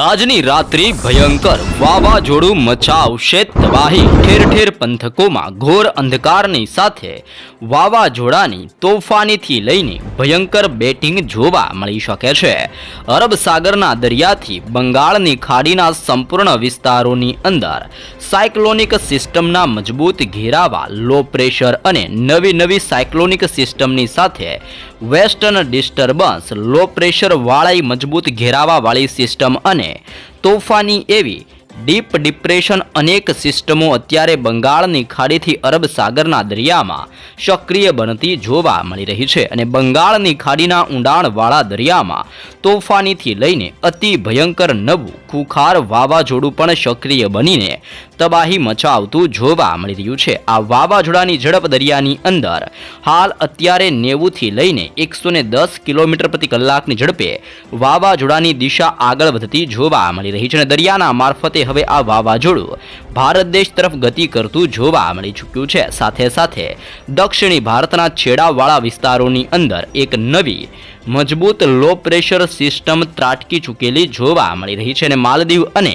આજની રાત્રિ ભયંકર. વાવાઝોડું મચાવશે તબાહી. ઠેર ઠેર પંથકોમાં ઘોર અંધકારની સાથે વાવાઝોડાની તોફાનીથી લઈને ભયંકર બેટિંગ જોવા મળી શકે છે. અરબ સાગરના દરિયાથી બંગાળની ખાડીના સંપૂર્ણ વિસ્તારોની અંદર સાયક્લોનિક સિસ્ટમના મજબૂત ઘેરાવા, લો પ્રેશર અને નવી નવી સાયક્લોનિક સિસ્ટમની સાથે વેસ્ટર્ન ડિસ્ટર્બન્સ લો પ્રેશર વાળી મજબૂત ઘેરાવાવાળી સિસ્ટમ અને તોફાની એવી ડીપ ડિપ્રેશન અનેક સિસ્ટમો અત્યારે બંગાળની ખાડીથી અરબ સાગરના દરિયામાં સક્રિય બનતી જોવા મળી રહી છે અને બંગાળની ખાડીના ઊંડાણવાળા દરિયામાં તોફાનીથી લઈને અતિ ભયંકર નવું ખુખાર વાવાઝોડું પણ સક્રિય બનીને તબાહી મચાવતું જોવા મળી રહ્યું છે. આ વાવાઝોડાની ઝડપ દરિયાની અંદર હાલ અત્યારે નેવુંથી લઈને એકસો દસ કિલોમીટર પ્રતિ કલાકની ઝડપે વાવાઝોડાની દિશા આગળ વધતી જોવા મળી રહી છે અને દરિયાના મારફતે હવે આ વાવાઝોડું ભારત દેશ તરફ ગતિ કરતું જોવા મળી ચૂક્યું છે. સાથે સાથે દક્ષિણી ભારતના છેડાવાળા વિસ્તારોની અંદર એક નવી મજબૂત લો પ્રેશર સિસ્ટમ ત્રાટકી ચૂકેલી જોવા મળી રહી છે અને માલદીવ અને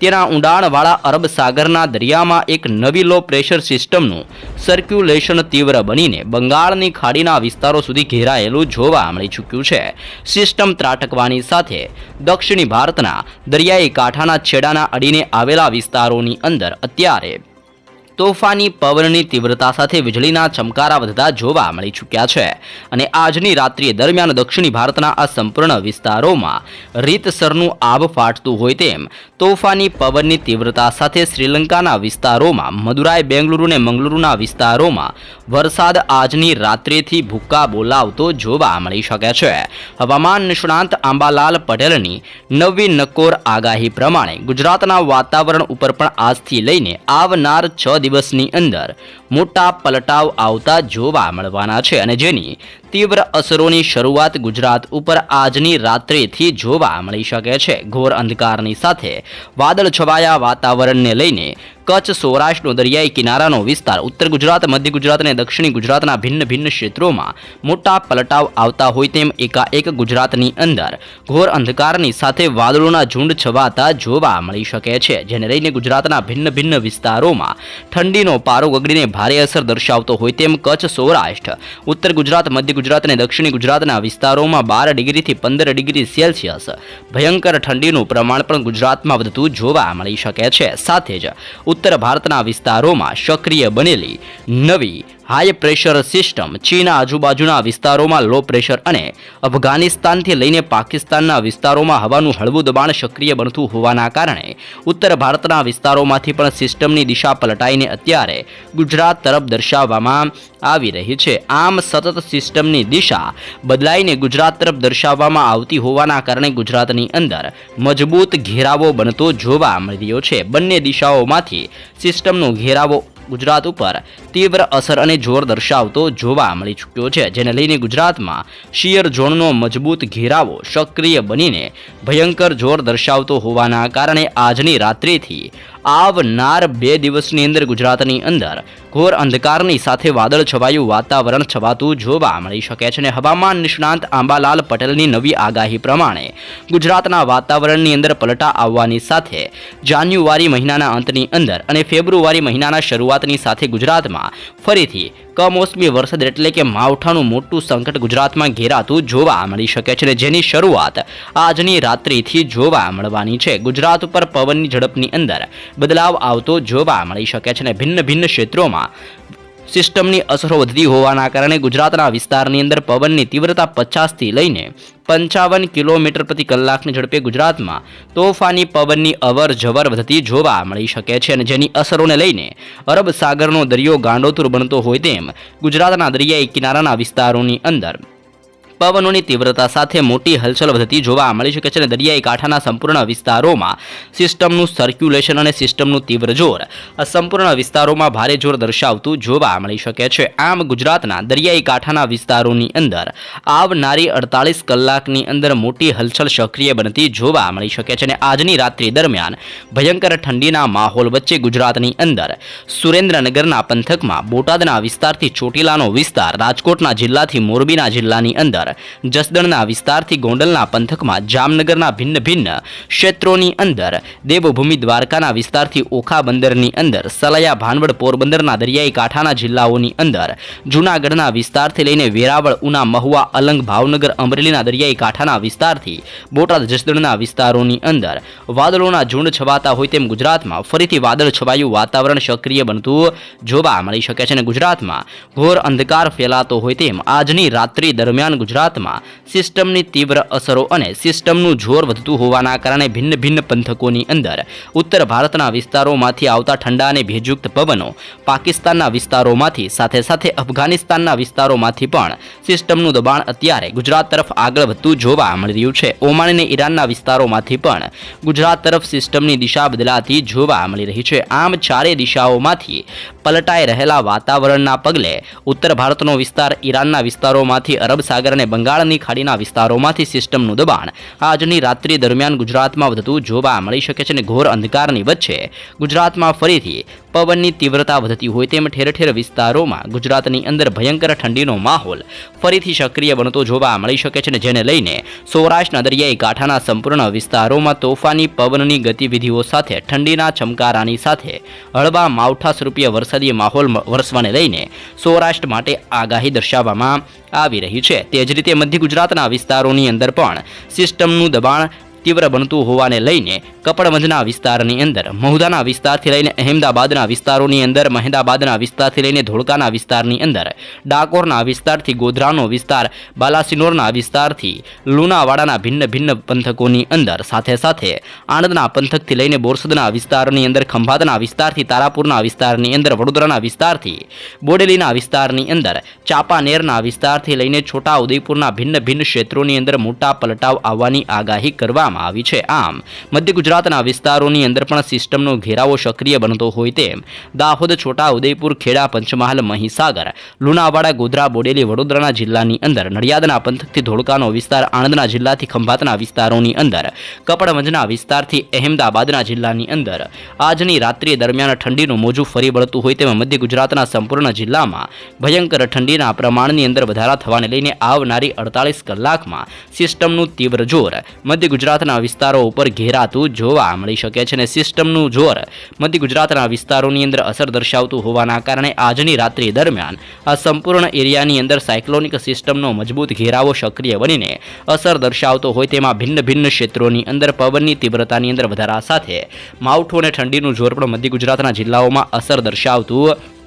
તેના ઊંડાણવાળા અરબ સાગરના દરિયામાં એક નવી લો પ્રેશર સિસ્ટમનું સર્ક્યુલેશન તીવ્ર બનીને બંગાળની ખાડીના વિસ્તારો સુધી ઘેરાયેલું જોવા મળી ચૂક્યું છે. સિસ્ટમ ત્રાટકવાની સાથે દક્ષિણી ભારતના દરિયાઈ કાંઠાના છેડાના અડીને આવેલા વિસ્તારોની અંદર અત્યારે તોફાની પવનની તીવ્રતા સાથે વીજળીના ચમકારા વધતા જોવા મળી ચૂક્યા છે. અને આજની રાત્રિ દરમિયાન દક્ષિણી ભારતના આ સંપૂર્ણ વિસ્તારોમાં રીતસરનું આબ ફાટતું હોય તેમ તોફાની પવનની તીવ્રતા સાથે શ્રીલંકાના વિસ્તારોમાં, મદુરાઈ, બેંગલુરુ અને મંગલુરુના વિસ્તારોમાં વરસાદ આજની રાત્રિથી ભૂક્કા બોલાવતો જોવા મળી શકે છે. હવામાન નિષ્ણાંત આંબાલાલ પટેલની નવી નકોર આગાહી પ્રમાણે ગુજરાતના વાતાવરણ ઉપર પણ આજથી લઈને આવનાર છ દિવસની અંદર મોટા પલટાવ આવતા જોવા મળવાના છે અને જેની તીવ્ર અસરોની શરૂઆત ગુજરાત ઉપર આજની રાત્રિથી જોવા મળી શકે છે. ઘોર અંધકારની સાથે વાદળ છવાયા વાતાવરણને લઈને કચ્છ, સૌરાષ્ટ્રનો દરિયાઈ કિનારાનો વિસ્તાર, ઉત્તર ગુજરાત, મધ્ય ગુજરાત અને દક્ષિણી ગુજરાતના ભિન્ન ભિન્ન ક્ષેત્રોમાં મોટા પલટાવ આવતા હોય તેમ એકાએક ગુજરાતની અંદર ઘોર અંધકારની સાથે વાદળોના ઝુંડ છવાતા જોવા મળી શકે છે, જેને લઈને ગુજરાતના ભિન્ન ભિન્ન વિસ્તારોમાં ઠંડીનો પારો ગગડીને ભારે અસર દર્શાવતો હોય તેમ કચ્છ, સૌરાષ્ટ્ર, ઉત્તર ગુજરાત, મધ્ય ગુજરાત અને દક્ષિણી ગુજરાતના વિસ્તારોમાં બાર ડિગ્રીથી પંદર ડિગ્રી સેલ્સિયસ ભયંકર ઠંડીનું પ્રમાણ પણ ગુજરાતમાં વધતું જોવા મળી શકે છે. સાથે જ ઉત્તર ભારતના વિસ્તારોમાં સક્રિય બનેલી નવી હાઈ પ્રેશર સિસ્ટમ ચીન આજુબાજુના વિસ્તારોમાં લો પ્રેશર અને અફઘાનિસ્તાનથી લઈને પાકિસ્તાનના વિસ્તારોમાં હવાનું હળવું દબાણ સક્રિય બનતું હોવાના કારણે ઉત્તર ભારતના વિસ્તારોમાંથી પણ સિસ્ટમની દિશા પલટાઈને અત્યારે ગુજરાત તરફ દર્શાવવામાં આવી રહી છે. આમ સતત સિસ્ટમની દિશા બદલાઈને ગુજરાત તરફ દર્શાવવામાં આવતી હોવાના કારણે ગુજરાતની અંદર મજબૂત ઘેરાવો બનતો જોવા મળી રહ્યો છે. બંને દિશાઓમાંથી સિસ્ટમનો ઘેરાવો ગુજરાત ઉપર તીવ્ર અસર અને જોર દર્શાવતો જોવા મળી ચૂક્યો છે, જેને લઈને ગુજરાતમાં શિયર ઝોનનો મજબૂત ઘેરાવો સક્રિય બનીને ભયંકર જોર દર્શાવતો હોવાના કારણે આજની રાત્રિથી આવનાર બે દિવસની અંદર ગુજરાતની અંદર. ઘોર અંધકારની સાથે વાદળ છવાયું, વાતાવરણ છવાતું જોવા મળી શકે છે અને હવામાન નિષ્ણાંત આંબાલાલ પટેલની નવી આગાહી પ્રમાણે ગુજરાતના વાતાવરણની અંદર પલટા આવવાની સાથે જાન્યુઆરી મહિનાના અંતની અંદર અને ફેબ્રુઆરી મહિનાના શરૂઆતની સાથે ગુજરાતમાં ફરીથી કમોસમી વરસાદ એટલે કે માવઠાનું મોટું સંકટ ગુજરાતમાં ઘેરાતું જોવા મળી શકે છે જેની શરૂઆત આજની રાત્રિથી જોવા મળવાની છે. ગુજરાત ઉપર પવનની ઝડપની અંદર બદલાવ આવતો જોવા મળી શકે છે અને ભિન્ન ભિન્ન ક્ષેત્રોમાં સિસ્ટમની અસરો વધતી હોવાના કારણે ગુજરાતના વિસ્તારની અંદર પવનની તીવ્રતા પચાસથી લઈને પંચાવન કિલોમીટર પ્રતિ કલાકની ઝડપે ગુજરાતમાં તોફાની પવનની અવર જવર વધતી જોવા મળી શકે છે અને જેની અસરોને લઈને અરબ સાગરનો દરિયો ગાંડોતુર બનતો હોય તેમ ગુજરાતના દરિયાઈ કિનારાના વિસ્તારોની અંદર પવનોની તીવ્રતા સાથે મોટી હલચલ વધતી જોવા મળી શકે છે અને દરિયાઈ કાંઠાના સંપૂર્ણ વિસ્તારોમાં સિસ્ટમનું સર્ક્યુલેશન અને સિસ્ટમનું તીવ્ર જોર સંપૂર્ણ વિસ્તારોમાં ભારે જોર દર્શાવતું જોવા મળી શકે છે. આમ ગુજરાતના દરિયાઈ કાંઠાના વિસ્તારોની અંદર આવનારી અડતાલીસ કલાકની અંદર મોટી હલચલ સક્રિય બનતી જોવા મળી શકે છે અને આજની રાત્રિ દરમિયાન ભયંકર ઠંડીના માહોલ વચ્ચે ગુજરાતની અંદર સુરેન્દ્રનગરના પંથકમાં બોટાદના વિસ્તારથી ચોટીલાનો વિસ્તાર રાજકોટના જિલ્લાથી મોરબીના જિલ્લાની અંદર જસદણના વિસ્તારથી ગોંડલના પંથકમાં જામનગરના ભિન્ન ભિન્ન ક્ષેત્રોની અંદર, દેવભૂમિ દ્વારકાના વિસ્તારથી ઓખા બંદરની અંદર, સલાયા ભાનવડ પોરબંદરના દરિયાઈ કાંઠાના જિલ્લાઓની અંદર, જૂનાગઢના વિસ્તારથી લઈને વેરાવળ, ઉના, મહુવા, અલંગ, ભાવનગર, અમરેલીના દરિયાઈ કાંઠાના વિસ્તારથી બોટાદ, જસદણના વિસ્તારોની અંદર. વાદળોના ઝુંડ છવાતા હોય તેમ ગુજરાતમાં ફરીથી વાદળ છવાયું વાતાવરણ સક્રિય બનતું જોવા મળી શકે છે અને ગુજરાતમાં ઘોર અંધકાર ફેલાતો હોય તેમ આજની રાત્રિ દરમિયાન ગુજરાતમાં સિસ્ટમની તીવ્ર અસરો અને સિસ્ટમનું જોર વધતું હોવાના કારણે ભિન્ન ભિન્ન પંથકોની અંદર ઉત્તર ભારતના વિસ્તારોમાંથી આવતા ઠંડા અને ભેજયુક્ત પવનો પાકિસ્તાનના વિસ્તારોમાંથી સાથે સાથે અફઘાનિસ્તાનના વિસ્તારોમાંથી પણ સિસ્ટમનું દબાણ અત્યારે ગુજરાત તરફ આગળ વધતું જોવા મળી રહ્યું છે. ઓમાન અને ઈરાનના વિસ્તારોમાંથી પણ ગુજરાત તરફ સિસ્ટમની દિશા બદલાતી જોવા મળી રહી છે. આમ ચારે દિશાઓમાંથી પલટાઈ રહેલા વાતાવરણના પગલે ઉત્તર ભારતનો વિસ્તાર ઈરાનના વિસ્તારોમાંથી અરબ સાગર અને બંગાળની ખાડીના વિસ્તારોમાંથી સિસ્ટમનું દબાણ આજની રાત્રિ દરમિયાન ગુજરાતમાં વધતું જોવા મળી શકે છે અને ઘોર અંધકારની વચ્ચે ગુજરાતમાં ફરીથી પવનની તીવ્રતા વધતી હોય તેમ ઠેર ઠેર વિસ્તારોમાં ગુજરાતની અંદર ભયંકર ઠંડીનો માહોલ ફરીથી સક્રિય બનતો જોવા મળી શકે છે જેને લઈને સૌરાષ્ટ્રના દરિયાઈ કાંઠાના સંપૂર્ણ વિસ્તારોમાં તોફાની પવનની ગતિવિધિઓ સાથે ઠંડીના ચમકારાની સાથે હળવા માવઠા સ્વરૂપીય વરસાદી માહોલ વરસવાને લઈને સૌરાષ્ટ્ર માટે આગાહી દર્શાવવામાં આવી રહી છે. તે જ રીતે મધ્ય ગુજરાતના વિસ્તારોની અંદર પણ સિસ્ટમનું દબાણ તીવ્ર બનતું હોવાને લઈને કપડવંજના વિસ્તારની અંદર, મહુદાના વિસ્તારથી લઈને અહેમદાબાદના વિસ્તારોની અંદર, મહેદાબાદના વિસ્તારથી લઈને ધોળકાના વિસ્તારની અંદર, ડાકોરના વિસ્તારથી ગોધરાનો વિસ્તાર, બાલાસિનોરના વિસ્તારથી લુણાવાડાના ભિન્ન ભિન્ન પંથકોની અંદર, સાથે સાથે આણંદના પંથકથી લઈને બોરસદના વિસ્તારની અંદર, ખંભાતના વિસ્તારથી તારાપુરના વિસ્તારની અંદર, વડોદરાના વિસ્તારથી બોડેલીના વિસ્તારની અંદર, ચાંપાનેરના વિસ્તારથી લઈને છોટા ઉદયપુરના ભિન્ન ભિન્ન ક્ષેત્રોની અંદર મોટા પલટાવ આવવાની આગાહી કરવામાં આવી છે. આમ, મધ્ય ગુજરાતના વિસ્તારોની અંદર પણ સિસ્ટમનો ઘેરાવો સક્રિય બનતો હોય તેમ, દાહોદ, છોટા ઉદયપુર, ખેડા, પંચમહાલ, મહીસાગર, લુણાવાડા, ગોધરા, બોડેલી, વડોદરાના જિલ્લાની અંદર, નડિયાદના પંથકથી ધોળકાનો વિસ્તાર, આણંદના જિલ્લાથી ખંભાતના વિસ્તારોની અંદર, કપડવંજના વિસ્તારથી અહેમદાબાદના જિલ્લાની અંદર, આજની રાત્રિ દરમિયાન ઠંડીનું મોજું ફરી વળતું હોય તેમ મધ્ય ગુજરાતના સંપૂર્ણ જિલ્લામાં ભયંકર ઠંડીના પ્રમાણની અંદર વધારા થવાને લઈને આવનારી અડતાલીસ કલાકમાં સિસ્ટમનું તીવ્ર જોર મધ્ય ગુજરાતના વિસ્તારો ઉપર ઘેરાતું જોવા મળી શકે છે અને સિસ્ટમનું જોર મધ્ય ગુજરાતના વિસ્તારોની અંદર અસર દર્શાવતું હોવાના કારણે આજની રાત્રિ દરમિયાન આ સંપૂર્ણ એરિયાની અંદર સાયક્લોનિક સિસ્ટમનો મજબૂત ઘેરાવો સક્રિય બનીને અસર દર્શાવતો હોય તેમાં ભિન્ન ભિન્ન ક્ષેત્રોની અંદર પવનની તીવ્રતાની અંદર વધારા સાથે માવઠું અને ઠંડીનું જોર પણ મધ્ય ગુજરાતના જિલ્લાઓમાં અસર દર્શાવતું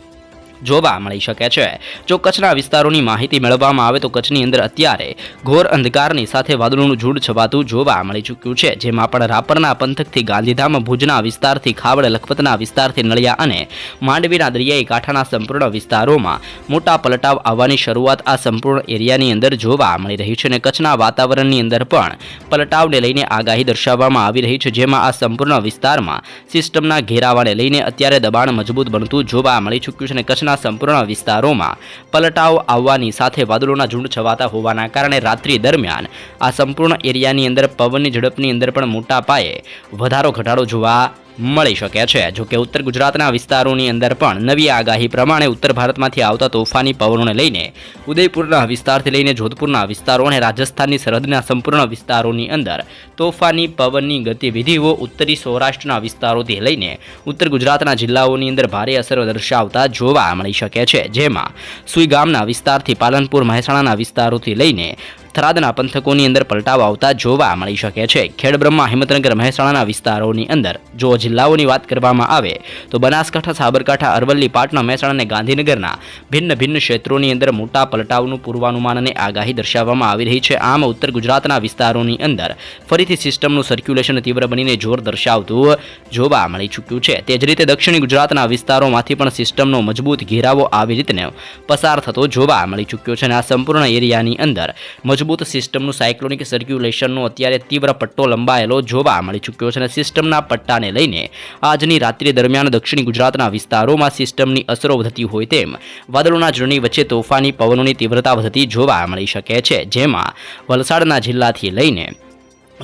જોવા મળી શકે છે. જો કચ્છના વિસ્તારોની માહિતી મેળવવામાં આવે તો કચ્છની અંદર અત્યારે ઘોર અંધકારની સાથે વાદળોનું ઝૂડ છવાતું જોવા મળી ચૂક્યું છે. જેમાં પણ રાપરના પંથકથી ગાંધીધામ, ભુજના વિસ્તારથી ખાવડ, લખપતના વિસ્તારથી નળિયા અને માંડવીના દરિયાઈ કાંઠાના સંપૂર્ણ વિસ્તારોમાં મોટા પલટાવ આવવાની શરૂઆત આ સંપૂર્ણ એરિયાની અંદર જોવા મળી રહી છે અને કચ્છના વાતાવરણની અંદર પણ પલટાવને લઈને આગાહી દર્શાવવામાં આવી રહી છે. જેમાં આ સંપૂર્ણ વિસ્તારમાં સિસ્ટમના ઘેરાવાને લઈને અત્યારે દબાણ મજબૂત બનતું જોવા મળી ચૂક્યું છે અને કચ્છના સંપૂર્ણ વિસ્તારોમાં પલટાવ આવવાની સાથે વાદળોના ઝુંડ છવાતા હોવાના કારણે રાત્રિ દરમિયાન આ સંપૂર્ણ એરિયાની અંદર પવનની ઝડપની અંદર પણ મોટા પાયે વધારો ઘટાડો જોવા મળી શકે છે. જોકે ઉત્તર ગુજરાતના વિસ્તારોની અંદર પણ નવી આગાહી પ્રમાણે ઉત્તર ભારતમાંથી આવતા તોફાની પવનોને લઈને, ઉદયપુરના વિસ્તારથી લઈને જોધપુરના વિસ્તારો અને રાજસ્થાનની સરહદના સંપૂર્ણ વિસ્તારોની અંદર તોફાની પવનની ગતિવિધિઓ ઉત્તરી સૌરાષ્ટ્રના વિસ્તારોથી લઈને ઉત્તર ગુજરાતના જિલ્લાઓની અંદર ભારે અસર દર્શાવતા જોવા મળી શકે છે. જેમાં સુઈ ગામના વિસ્તારથી પાલનપુર, મહેસાણાના વિસ્તારોથી લઈને થરાદના પંથકોની અંદર પલટાવ આવતા જોવા મળી શકે છે. ખેડબ્રહ્મા હિંમતનગર મહેસાણાના વિસ્તારોની અંદર જો જિલ્લાઓની વાત કરવામાં આવે, તો બનાસકાંઠા, સાબરકાંઠા, અરવલ્લી, પાટણા, મહેસાણા અને ગાંધીનગરના ભિન્ન ભિન્ન ક્ષેત્રોની અંદર મોટા પલટાવનું પૂર્વાનુમાન અને આગાહી દર્શાવવામાં આવી રહી છે. આમ, ઉત્તર ગુજરાતના વિસ્તારોની અંદર ફરીથી સિસ્ટમનું સર્ક્યુલેશન તીવ્ર બનીને જોર દર્શાવતું જોવા મળી ચૂક્યું છે. તે જ રીતે દક્ષિણ ગુજરાતના વિસ્તારોમાંથી પણ સિસ્ટમનો મજબૂત ઘેરાવો આવી રીતને પસાર થતો જોવા મળી ચૂક્યો છે અને આ સંપૂર્ણ એરિયાની અંદર મજબૂત સિસ્ટમનું સાયક્લોનિક સર્ક્યુલેશનનો અત્યારે તીવ્ર પટ્ટો લંબાયેલો જોવા મળી ચૂક્યો છે અને સિસ્ટમના પટ્ટાને લઈને આજની રાત્રિ દરમિયાન દક્ષિણ ગુજરાતના વિસ્તારોમાં સિસ્ટમની અસરો વધતી હોય તેમ વાદળોના ઝરણી વચ્ચે તોફાની પવનોની તીવ્રતા વધતી જોવા મળી શકે છે, જેમાં વલસાડના જિલ્લાથી લઈને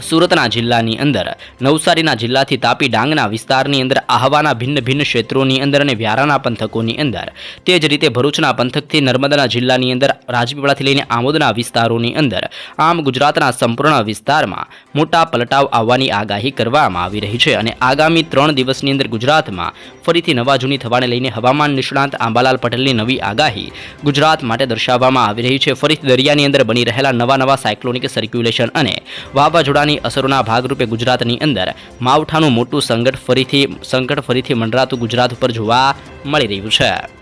સુરતના જિલ્લાની અંદર, નવસારીના જિલ્લાથી તાપી ડાંગના વિસ્તારની અંદર, આહવાના ભિન્ન ભિન્ન ક્ષેત્રોની અંદર અને વ્યારાના પંથકોની અંદર. તે જ રીતે ભરૂચના પંથકથી નર્મદાના જિલ્લાની અંદર, રાજપીપળાથી લઈને આમોદના વિસ્તારોની અંદર, આમ ગુજરાતના સંપૂર્ણ વિસ્તારમાં મોટા પલટાવ આવવાની આગાહી કરવામાં આવી રહી છે અને આગામી ત્રણ દિવસની અંદર ગુજરાતમાં ફરીથી નવા જૂની થવાને લઈને હવામાન નિષ્ણાંત આંબાલાલ પટેલની નવી આગાહી ગુજરાત માટે દર્શાવવામાં આવી રહી છે. ફરીથી દરિયાની અંદર બની રહેલા નવા નવા સાયક્લોનિક સર્ક્યુલેશન અને વાવાઝોડાની અસરોના ભાગરૂપે ગુજરાતની અંદર માવઠાનું મોટું સંકટ ફરીથી સંકટ ફરીથી મંડરાતું ગુજરાત ઉપર જોવા મળી રહ્યું છે.